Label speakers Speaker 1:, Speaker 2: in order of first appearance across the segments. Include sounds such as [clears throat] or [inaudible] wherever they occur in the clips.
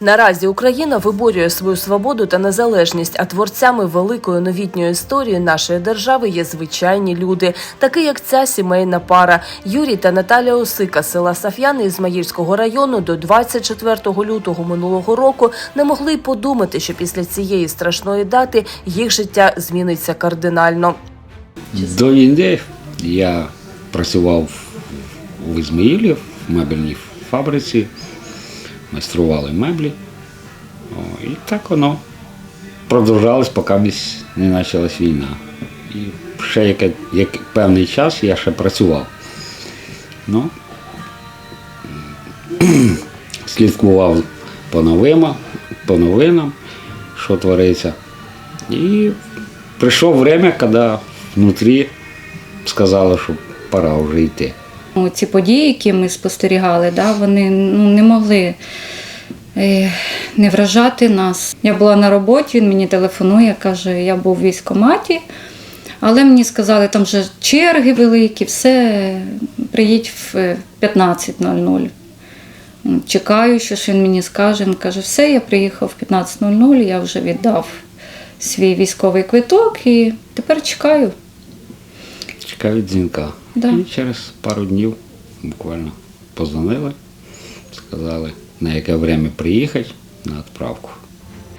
Speaker 1: Наразі Україна виборює свою свободу та незалежність, а творцями великої новітньої історії нашої держави є звичайні люди, такі як ця сімейна пара Юрій та Наталя Осика села Саф'яни Ізмаїльського району до 24 лютого минулого року не могли й подумати, що після цієї страшної дати їх життя зміниться кардинально.
Speaker 2: До війни я працював в Ізмаїлі в мебельній фабриці, майстрували меблі. О, і так воно продовжалось, поки не почалась війна. І ще яке, як певний час я ще працював. Ну, [clears throat] слідкував по новинам, по новинам, що твориться. І прийшло время, коли внутрі сказали, що пора вже йти.
Speaker 3: Ну, Ці події, які ми спостерігали, да, вони ну, не могли е, не вражати нас. Я була на роботі, він мені телефонує, каже, я був в військкоматі, але мені сказали, там вже черги великі, все, приїдь в е, 15.00. Чекаю, що ж він мені скаже. Він каже, все, я приїхав в 15.00, я вже віддав свій військовий квиток і тепер чекаю.
Speaker 2: Чекають дзвінка.
Speaker 3: Да.
Speaker 2: І через пару днів буквально позвонили, сказали, на яке время приїхати на відправку.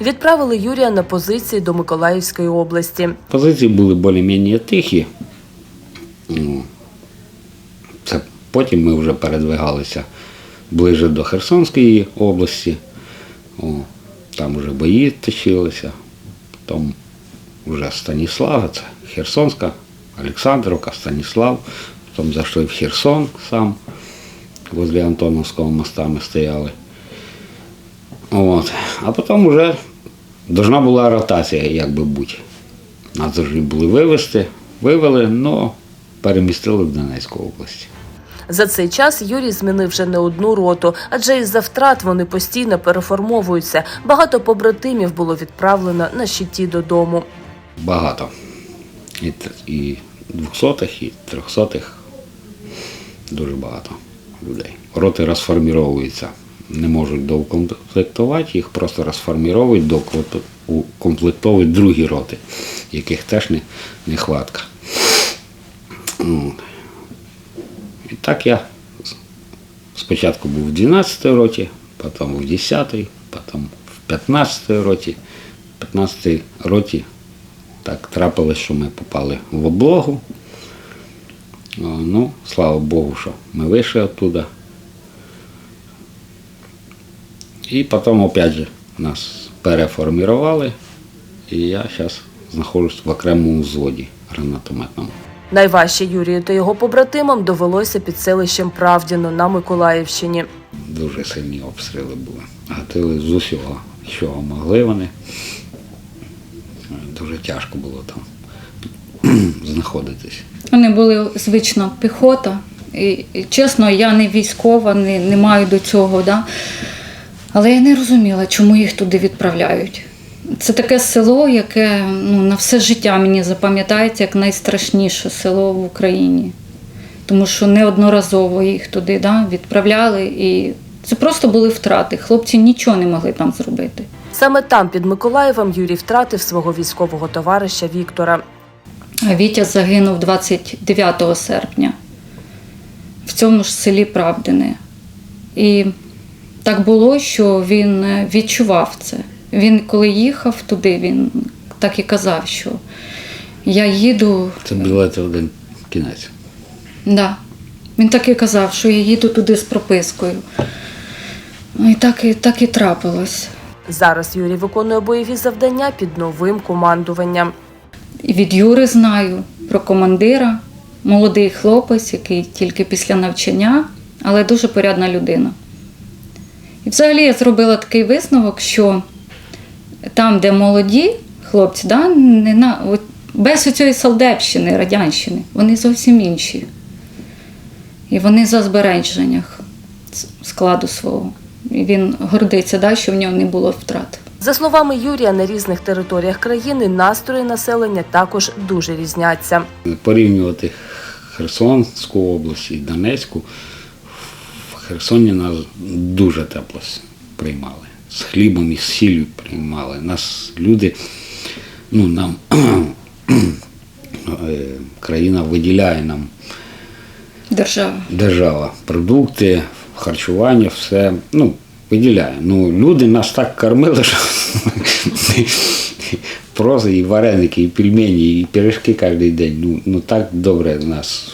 Speaker 1: Відправили Юрія на позиції до Миколаївської області.
Speaker 2: Позиції були більш-менш тихі. Ну, Це потім ми вже передвигалися ближе до Херсонської області. О, там вже бої точилися. Потім вже Станіслав, це Херсонська, Олександровка, Станіслав. Потім зайшли в Херсон сам, возле Антоновського моста ми стояли. От. А потім вже должна була ротація, як би бути. Нас повинні були вивезти, вивели, але перемістили в Донецьку область.
Speaker 1: За цей час Юрій змінив вже не одну роту, адже із-за втрат вони постійно переформовуються. Багато побратимів було відправлено на щиті додому.
Speaker 2: Багато. І, і 200-х, і 300-х дуже багато людей. Роти розформіровуються. Не можуть доукомплектувати, їх просто розформіровують, докомплектовують другі роти, яких теж не, нехватка. От. І так я спочатку був в 12 роті, потім в 10-й, потім в 15 роті. В 15 роті так трапилось, що ми попали в облогу. Ну, слава Богу, що ми вийшли оттуда. І потім, опять же, нас переформірували, і я зараз знаходжусь в окремому взводі гранатометному.
Speaker 1: Найважче Юрію та його побратимам довелося під селищем Правдіно на Миколаївщині.
Speaker 2: Дуже сильні обстріли були. Гатили з усього, що могли вони. Дуже тяжко було там [clears throat] знаходитись.
Speaker 3: Вони були звична піхота. І, і, чесно, я не військова, не, не маю до цього. Да? Але я не розуміла, чому їх туди відправляють. Це таке село, яке ну, на все життя мені запам'ятається як найстрашніше село в Україні. Тому що неодноразово їх туди да, відправляли, і це просто були втрати. Хлопці нічого не могли там зробити.
Speaker 1: Саме там, під Миколаєвом, Юрій втратив свого військового товариша Віктора.
Speaker 3: Вітя загинув 29 серпня в цьому ж селі Правдине. І так було, що він е, відчував це. Він, коли їхав туди, він так і казав, що я їду.
Speaker 2: Це білети один кінець.
Speaker 3: Да. Він так і казав, що я їду туди з пропискою. І так і, так і трапилось.
Speaker 1: Зараз Юрій виконує бойові завдання під новим командуванням.
Speaker 3: Від Юри знаю про командира, молодий хлопець, який тільки після навчання, але дуже порядна людина. І взагалі я зробила такий висновок, що там, де молоді хлопці, да, не на, от, без цієї салдепщини, радянщини, вони зовсім інші. І вони за збереженнях складу свого. І він гордиться, да, що в нього не було втрат.
Speaker 1: За словами Юрія, на різних територіях країни настрої населення також дуже різняться.
Speaker 2: Порівнювати Херсонську область і Донецьку, в Херсоні нас дуже тепло приймали. з хлібом і з сіллю приймали. Нас люди, ну нам [clears throat] е, країна виділяє нам
Speaker 3: Держава.
Speaker 2: держава. Продукти, харчування, все. Ну, виділяє. Ну, люди нас так кормили, що просто і вареники, і пельмені, і пиріжки кожен день. Ну, ну так добре нас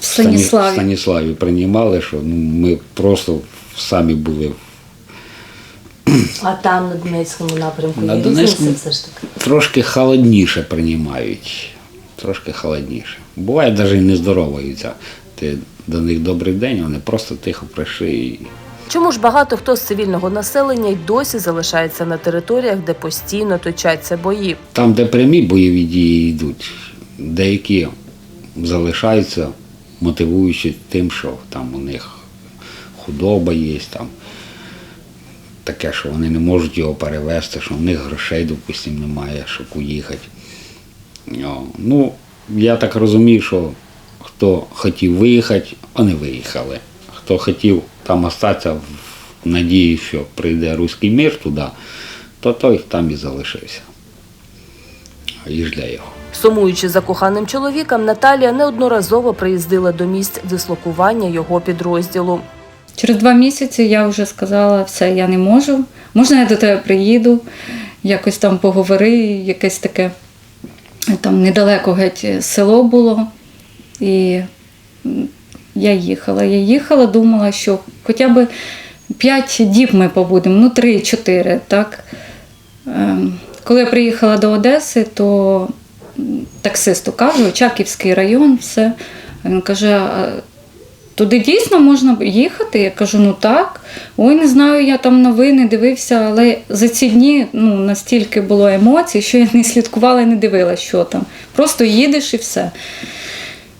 Speaker 3: В Станіславі.
Speaker 2: Станіславі приймали, що ну, ми просто самі були
Speaker 1: А там на Донецькому напрямку
Speaker 2: На
Speaker 1: є
Speaker 2: Донецькому-
Speaker 1: все ж таки.
Speaker 2: трошки холодніше приймають. Трошки холодніше. Буває навіть і не здороваються. Ти до них добрий день, вони просто тихо прийшли і
Speaker 1: Чому ж багато хто з цивільного населення й досі залишається на територіях, де постійно точаться бої?
Speaker 2: Там, де прямі бойові дії йдуть, деякі залишаються, мотивуючи тим, що там у них худоба є, там таке, що вони не можуть його перевезти, що в них грошей, допустимо, немає, щоб уїхати. Ну, я так розумію, що хто хотів виїхати, вони виїхали. Хто хотів там остатися в надії, що прийде руський мир туди, то той там і залишився. І жде його.
Speaker 1: Сумуючи за коханим чоловіком, Наталія неодноразово приїздила до місць дислокування його підрозділу.
Speaker 3: Через два місяці я вже сказала, все, я не можу. Можна я до тебе приїду, якось там поговори, якесь таке там недалеко геть село було. І я їхала. Я їхала, думала, що хоча б п'ять діб ми побудемо, ну три-чотири. так. Ем, Коли я приїхала до Одеси, то таксисту кажу, Очаківський район, все. Він каже, Туди дійсно можна їхати? Я кажу, ну так. Ой, не знаю, я там новини дивився, але за ці дні ну, настільки було емоцій, що я не слідкувала і не дивилася, що там. Просто їдеш і все.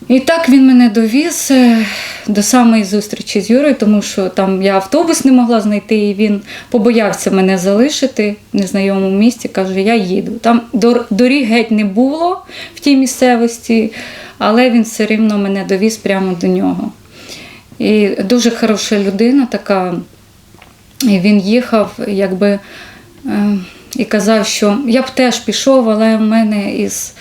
Speaker 3: І так він мене довіз е, до самої зустрічі з Юрою, тому що там я автобус не могла знайти, і він побоявся мене залишити в незнайомому місті. Каже, я їду. Там доріг геть не було в тій місцевості, але він все рівно мене довіз прямо до нього. І дуже хороша людина така. І він їхав, якби е, і казав, що я б теж пішов, але в мене із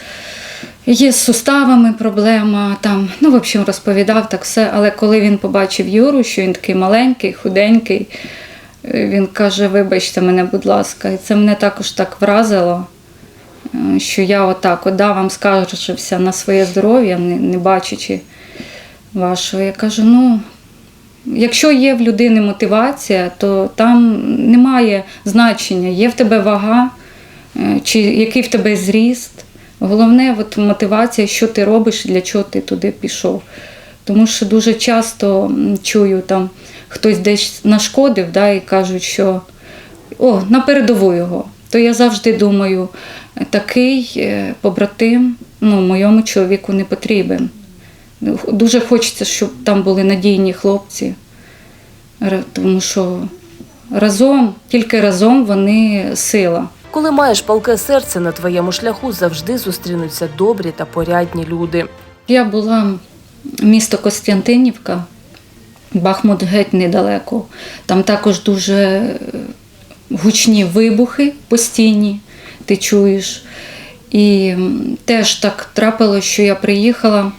Speaker 3: є з суставами проблема. Там, ну, в общем, розповідав так все. Але коли він побачив Юру, що він такий маленький, худенький, він каже: Вибачте мене, будь ласка, і це мене також так вразило. е, Що я отак от, да, вам скаржився на своє здоров'я, не, не бачачи вашого. Я кажу, ну, якщо є в людини мотивація, то там немає значення, є в тебе вага, е, чи який в тебе зріст. Головне от мотивація, що ти робиш для чого ти туди пішов. Тому що дуже часто чую, там хтось десь нашкодив да, і кажуть, що о, на передову його. То я завжди думаю, такий е, побратим ну, моєму чоловіку не потрібен. Дуже хочеться, щоб там були надійні хлопці, тому що разом, тільки разом вони сила.
Speaker 1: Коли маєш палке серце на твоєму шляху, завжди зустрінуться добрі та порядні люди.
Speaker 3: Я була місто Костянтинівка, Бахмут геть недалеко. Там також дуже е, гучні вибухи постійні, ти чуєш. І теж так трапилося, що я приїхала.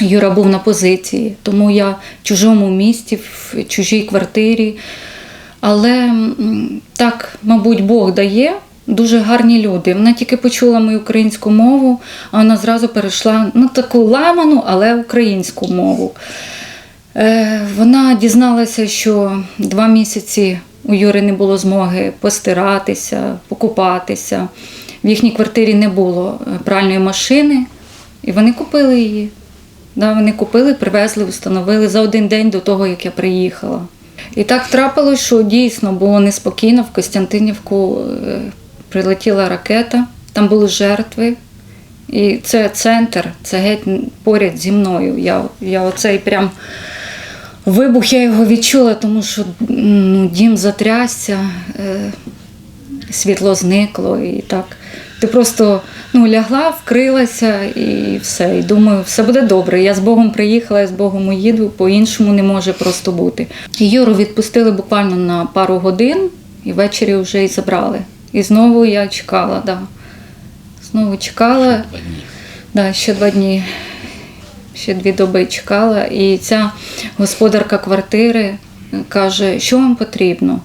Speaker 3: Юра був на позиції, тому я в чужому місті, в чужій квартирі. Але так, мабуть, Бог дає дуже гарні люди. Вона тільки почула мою українську мову, а вона зразу перейшла на таку ламану, але українську мову. Е, Вона дізналася, що два місяці у Юри не було змоги постиратися, покупатися. В їхній квартирі не було е, пральної машини, і вони купили її. Да, вони купили, привезли, встановили за один день до того, як я приїхала. І так трапилось, що дійсно було неспокійно. В Костянтинівку е, прилетіла ракета, там були жертви. І це центр, це геть поряд зі мною. Я, я оцей прям вибух я його відчула, тому що ну, дім затрясся, е, світло зникло і так Ти просто ну, лягла, вкрилася і все. І думаю, все буде добре. Я з Богом приїхала, я з Богом уїду, по-іншому не може просто бути. І Юру відпустили буквально на пару годин, і ввечері вже і забрали. І знову я чекала, да. Знову чекала.
Speaker 2: Два дні.
Speaker 3: Да, ще два дні, ще дві доби чекала. І ця господарка квартири каже, що вам потрібно.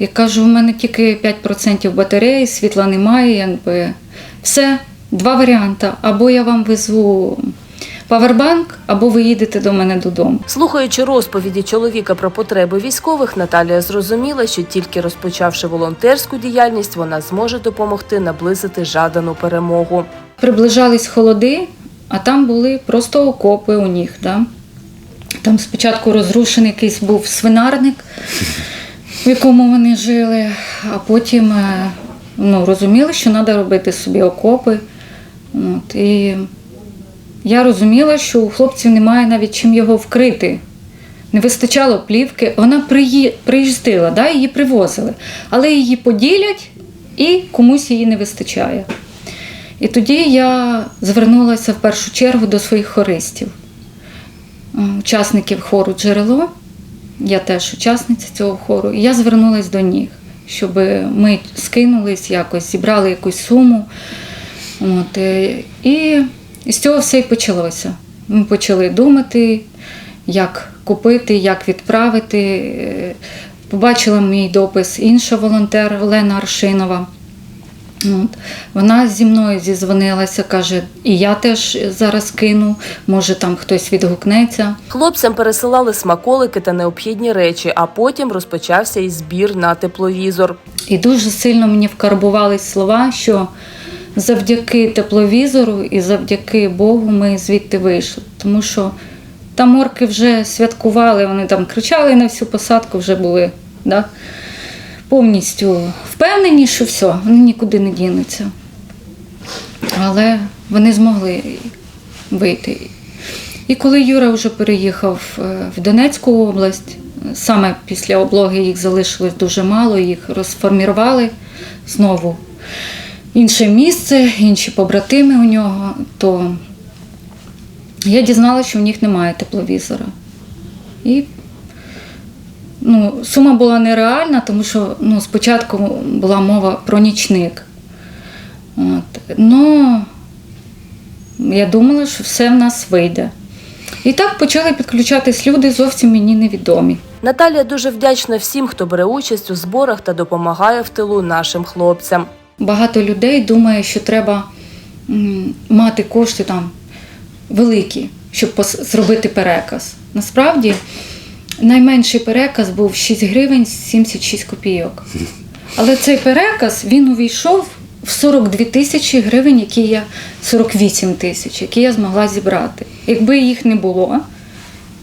Speaker 3: Я кажу, у мене тільки 5% батареї, світла немає, якби все, два варіанти. Або я вам везу павербанк, або ви їдете до мене додому.
Speaker 1: Слухаючи розповіді чоловіка про потреби військових, Наталія зрозуміла, що тільки розпочавши волонтерську діяльність, вона зможе допомогти наблизити жадану перемогу.
Speaker 3: Приближались холоди, а там були просто окопи у них. Да? Там спочатку розрушений якийсь був свинарник, в якому вони жили, а потім е, ну, розуміли, що треба робити собі окопи. От, і я розуміла, що у хлопців немає навіть чим його вкрити. Не вистачало плівки. Вона приї... приїздила, да, її привозили, але її поділять і комусь її не вистачає. І тоді я звернулася в першу чергу до своїх хористів, учасників хору Джерело. Я теж учасниця цього хору. І я звернулася до них, щоб ми скинулись якось, зібрали якусь суму. От, е, і з цього все і почалося. Ми почали думати, як купити, як відправити. Е, Побачила мій допис інша волонтер Олена Аршинова. От. Вона зі мною зізвонилася, каже, і я теж зараз кину, може там хтось відгукнеться.
Speaker 1: Хлопцям пересилали смаколики та необхідні речі, а потім розпочався і збір на тепловізор.
Speaker 3: І дуже сильно мені вкарбувались слова, що завдяки тепловізору і завдяки Богу ми звідти вийшли. Тому що там орки вже святкували, вони там кричали на всю посадку, вже були да, повністю впевнені, що все, вони нікуди не дінуться. Але вони змогли вийти. І коли Юра вже переїхав е, в Донецьку область, саме після облоги їх залишилось дуже мало, їх розформірували знову інше місце, інші побратими у нього, то я дізналася, що в них немає тепловізора. І ну, сума була нереальна, тому що ну, спочатку була мова про нічник. От. Ну, я думала, що все в нас вийде. І так почали підключатись люди зовсім мені невідомі.
Speaker 1: Наталія дуже вдячна всім, хто бере участь у зборах та допомагає в тилу нашим хлопцям.
Speaker 3: Багато людей думає, що треба мати кошти там великі, щоб зробити переказ. Насправді найменший переказ був 6 гривень 76 копійок. Але цей переказ він увійшов в 42 тисячі гривень, які я 48 тисяч, які я змогла зібрати. Якби їх не було,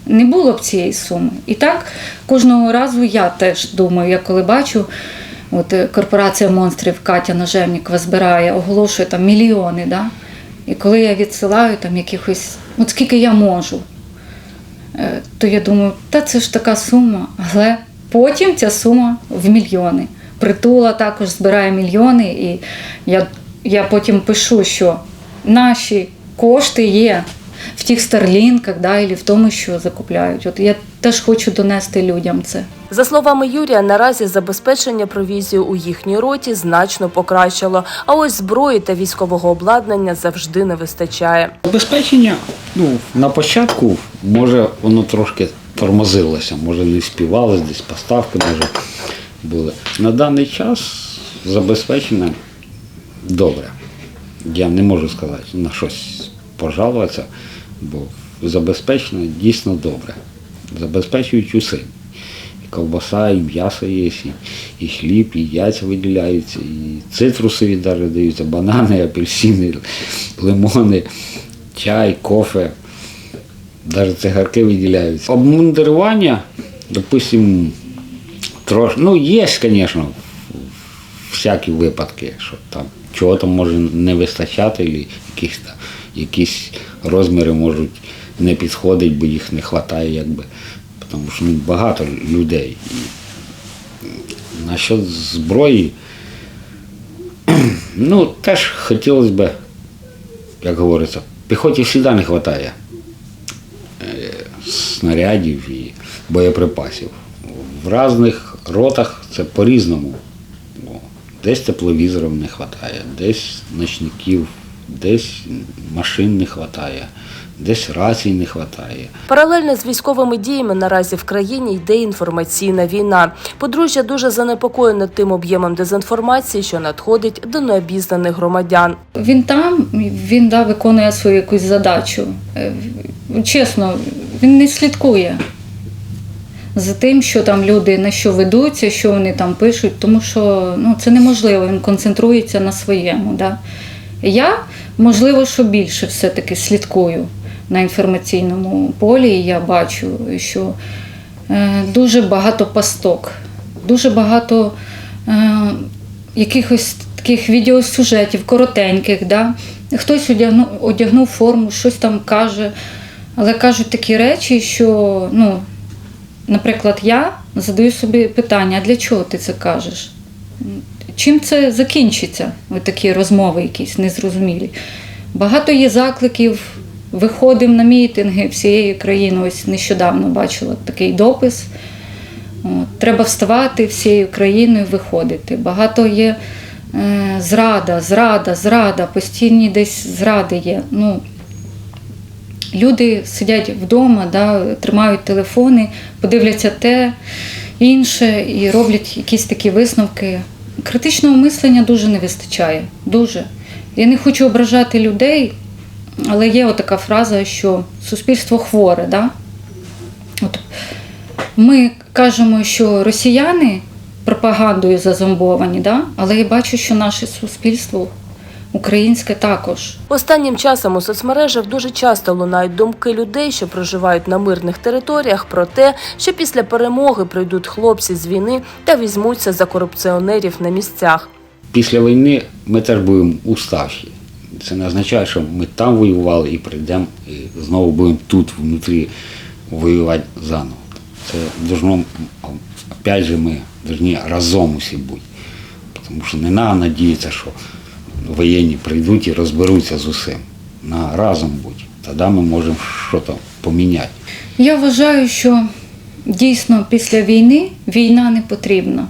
Speaker 3: не було б цієї суми. І так кожного разу я теж думаю, я коли бачу, от е, корпорація монстрів Катя Нажевнікова збирає, оголошує там мільйони. Да? І коли я відсилаю там якихось, от скільки я можу, то я думаю, та це ж така сума. Але потім ця сума в мільйони. Притула також збирає мільйони, і я, я потім пишу, що наші кошти є в тих старлінках, да, і в тому, що закупляють. От я теж хочу донести людям це.
Speaker 1: За словами Юрія, наразі забезпечення провізію у їхній роті значно покращило. А ось зброї та військового обладнання завжди не вистачає.
Speaker 2: Забезпечення, ну, на початку, може, воно трошки тормозилося, може не співалось, десь поставки може були. На даний час забезпечення добре. Я не можу сказати на щось пожалуватися, бо забезпечення дійсно добре. Забезпечують усе. І ковбаса, і м'ясо є, і, і хліб, і яйця виділяються, і цитрусові навіть даються, банани, апельсини, лимони, чай, кофе, навіть цигарки виділяються. Обмундирування, допустим, трош... ну, є, звісно, всякі випадки, що там чого там може не вистачати, і якісь, там, якісь розміри можуть не підходити, бо їх не вистачає, якби. Тому що ну, багато людей. Насчет зброї, [clears throat] Ну, теж хотілося б, як говориться, піхоті завжди не вистачає е, снарядів і боєприпасів. В різних ротах це по-різному. Десь тепловізорів не вистачає, десь ночників, десь машин не вистачає, десь рацій не вистачає.
Speaker 1: Паралельно з військовими діями наразі в країні йде інформаційна війна. Подружжя дуже занепокоєне тим об'ємом дезінформації, що надходить до необізнаних громадян.
Speaker 3: Він там, він да, виконує свою якусь задачу. Е, Чесно, він не слідкує за тим, що там люди на що ведуться, що вони там пишуть, тому що ну, це неможливо, він концентрується на своєму. Да. Я, можливо, що більше все-таки слідкую на інформаційному полі, і я бачу, що е, дуже багато пасток, дуже багато е, якихось таких відеосюжетів, коротеньких. Да? Хтось одягнув, одягнув форму, щось там каже, але кажуть такі речі, що, ну, наприклад, я задаю собі питання, а для чого ти це кажеш? Чим це закінчиться? Ось такі розмови якісь незрозумілі. Багато є закликів, виходимо на мітинги всією країною. Ось нещодавно бачила такий допис. Треба вставати всією країною, виходити. Багато є е, зрада, зрада, зрада, постійні десь зради є. Ну, люди сидять вдома, да, тримають телефони, подивляться те, інше і роблять якісь такі висновки. Критичного мислення дуже не вистачає. Дуже. Я не хочу ображати людей, але є отака фраза, що суспільство хворе. Да? От ми кажемо, що росіяни пропагандою зазомбовані, да? але я бачу, що наше суспільство українське також.
Speaker 1: Останнім часом у соцмережах дуже часто лунають думки людей, що проживають на мирних територіях, про те, що після перемоги прийдуть хлопці з війни та візьмуться за корупціонерів на місцях.
Speaker 2: Після війни ми теж будемо уставші. Це не означає, що ми там воювали і прийдемо і знову будемо тут внутрі воювати заново. Це должно, опять же, ми повинні разом усі бути. Тому що не треба надіятися, що воєнні прийдуть і розберуться з усім. На разом бути. Тоді ми можемо щось поміняти.
Speaker 3: Я вважаю, що дійсно після війни війна не потрібна.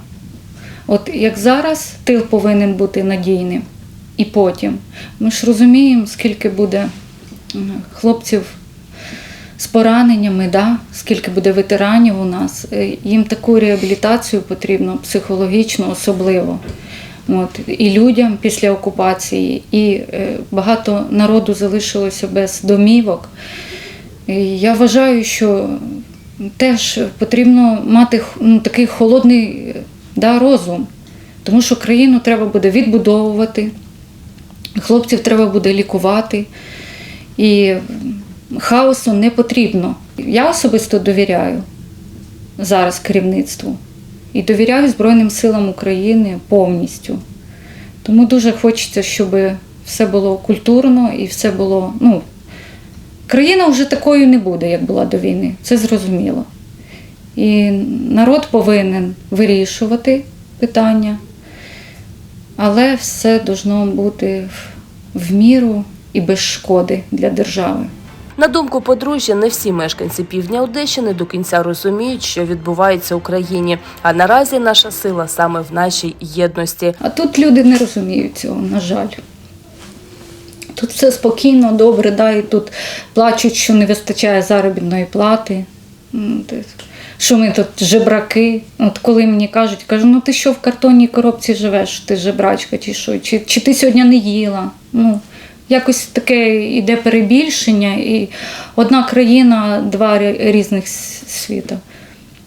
Speaker 3: От як зараз тил повинен бути надійним, і потім. Ми ж розуміємо, скільки буде хлопців з пораненнями, да? скільки буде ветеранів у нас. Е, Їм таку реабілітацію потрібно, психологічно особливо. От, і людям після окупації, і е, багато народу залишилося без домівок. Я вважаю, що теж потрібно мати ну, такий холодний е, да, розум, тому що країну треба буде відбудовувати, хлопців треба буде лікувати, і хаосу не потрібно. Я особисто довіряю зараз керівництву і довіряю Збройним силам України повністю. Тому дуже хочеться, щоб все було культурно і все було. Ну, країна вже такою не буде, як була до війни. Це зрозуміло. І народ повинен вирішувати питання, але все должно бути в, в міру і без шкоди для держави.
Speaker 1: На думку подружжя, не всі мешканці півдня Одещини до кінця розуміють, що відбувається в Україні. А наразі наша сила саме в нашій єдності.
Speaker 3: А тут люди не розуміють цього, на жаль. Тут все спокійно, добре, да, і тут плачуть, що не вистачає заробітної плати. Що ми тут жебраки. От коли мені кажуть, кажу, ну ти що в картонній коробці живеш, ти жебрачка чи що? Чи, чи ти сьогодні не їла? Ну, якось таке іде перебільшення, і одна країна, два різних світа.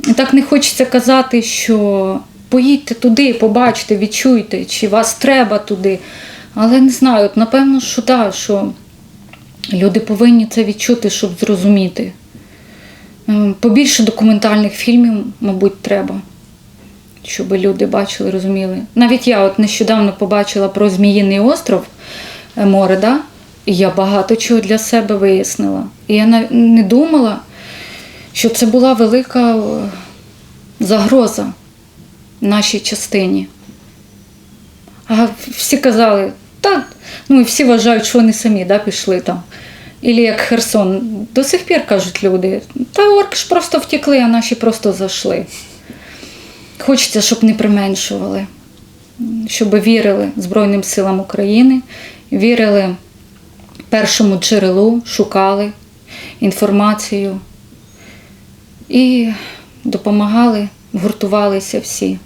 Speaker 3: І так не хочеться казати, що поїдьте туди, побачте, відчуйте, чи вас треба туди. Але не знаю, от напевно, що так, що люди повинні це відчути, щоб зрозуміти. Ем, Побільше документальних фільмів, мабуть, треба, щоб люди бачили, розуміли. Навіть я от нещодавно побачила про Зміїний остров е, море, і я багато чого для себе вияснила. І я не думала, що це була велика е, загроза нашій частині. А всі казали, та ну і всі вважають, що вони самі да, пішли там. Ілі як Херсон. До сих пір кажуть люди, та орки ж просто втекли, а наші просто зайшли. Хочеться, щоб не применшували, щоб вірили Збройним силам України, вірили першому джерелу, шукали інформацію і допомагали, гуртувалися всі.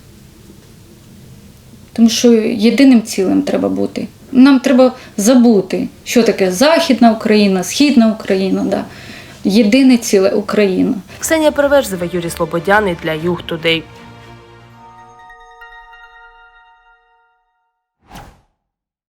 Speaker 3: Тому що єдиним цілим треба бути. Нам треба забути, що таке Західна Україна, Східна Україна. Да. Єдине ціле Україна.
Speaker 1: Ксенія Перевежзева, Юрій Слободяний для Юг Тудей.